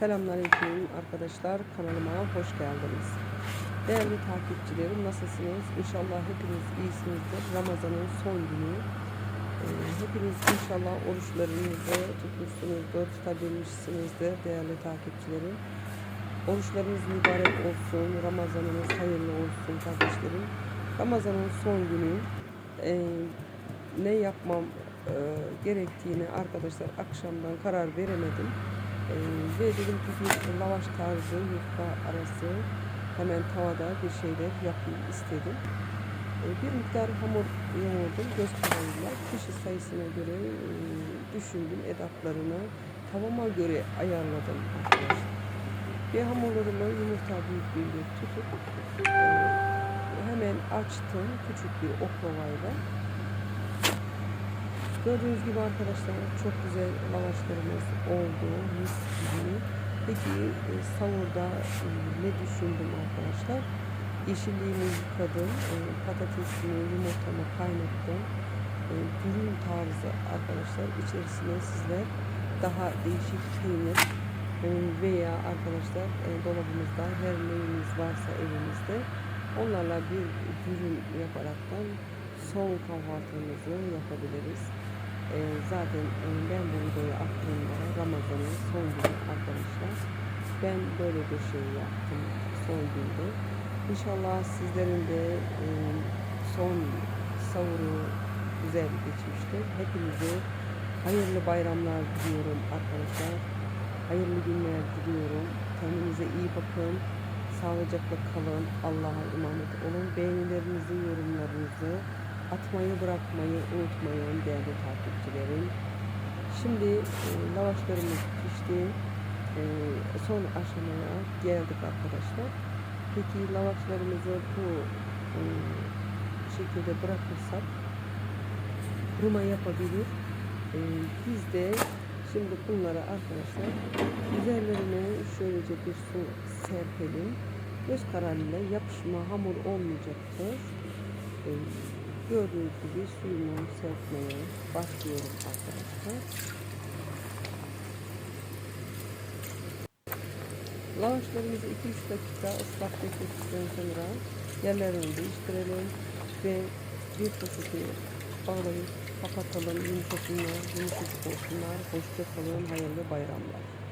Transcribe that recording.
Selamünaleyküm arkadaşlar kanalıma hoş geldiniz. Değerli takipçilerim nasılsınız? İnşallah hepiniz iyisinizdir. Ramazan'ın son günü. Ee, hepiniz inşallah oruçlarınızı tutmuşsunuzdur, tutabilmişsinizdir değerli takipçilerim. Oruçlarınız mübarek olsun, Ramazanınız hayırlı olsun kardeşlerim. Ramazan'ın son günü e, ne yapmam e, gerektiğini arkadaşlar akşamdan karar veremedim. E, ve dedim bir lavaş tarzı yufka arası hemen tavada bir şeyler yapayım istedim. E, bir miktar hamur yoğurdum göz kararıyla kişi sayısına göre e, düşündüm edatlarını tavama göre ayarladım arkadaşlar. Bir hamurlarımı yumurta büyüklüğünde tutup e, hemen açtım küçük bir oklavayla. Gördüğünüz gibi arkadaşlar çok güzel lavaşlarımız oldu. Mis gibi. Peki e, savurda e, ne düşündüm arkadaşlar? Yeşilliğimi yıkadım. E, patatesimi, yumurtamı kaynattım. E, dürüm tarzı arkadaşlar. İçerisine sizler daha değişik peynir e, veya arkadaşlar e, dolabımızda her neyimiz varsa evimizde onlarla bir dürüm yaparaktan son kahvaltımızı yapabiliriz. Ee, zaten e, ben bu videoyu attığımda Ramazan'ın son günü arkadaşlar. Ben böyle bir şey yaptım son günde. İnşallah sizlerin de e, son savuru güzel geçmiştir. Hepinize hayırlı bayramlar diliyorum arkadaşlar. Hayırlı günler diliyorum. Kendinize iyi bakın. Sağlıcakla kalın. Allah'a emanet olun. Beğenilerinizi, yorumlarınızı atmayı bırakmayı unutmayın değerli takipçilerim. Şimdi e, lavaşlarımız pişti. E, son aşamaya geldik arkadaşlar. Peki lavaşlarımızı bu e, şekilde bırakırsak kuruma yapabilir. E, biz de şimdi bunları arkadaşlar üzerlerine şöylece bir su serpelim. Göz kararıyla yapışma hamur olmayacaktır. E, Gördüğünüz gibi suyumu serpmeye başlıyorum arkadaşlar. Lavaşlarımızı 2-3 dakika ıslak beklettikten sonra yerlerini değiştirelim ve bir poşeti bağlayıp kapatalım. Yumuşasınlar, yumuşacık olsunlar. Hoşça kalın, hayırlı bayramlar.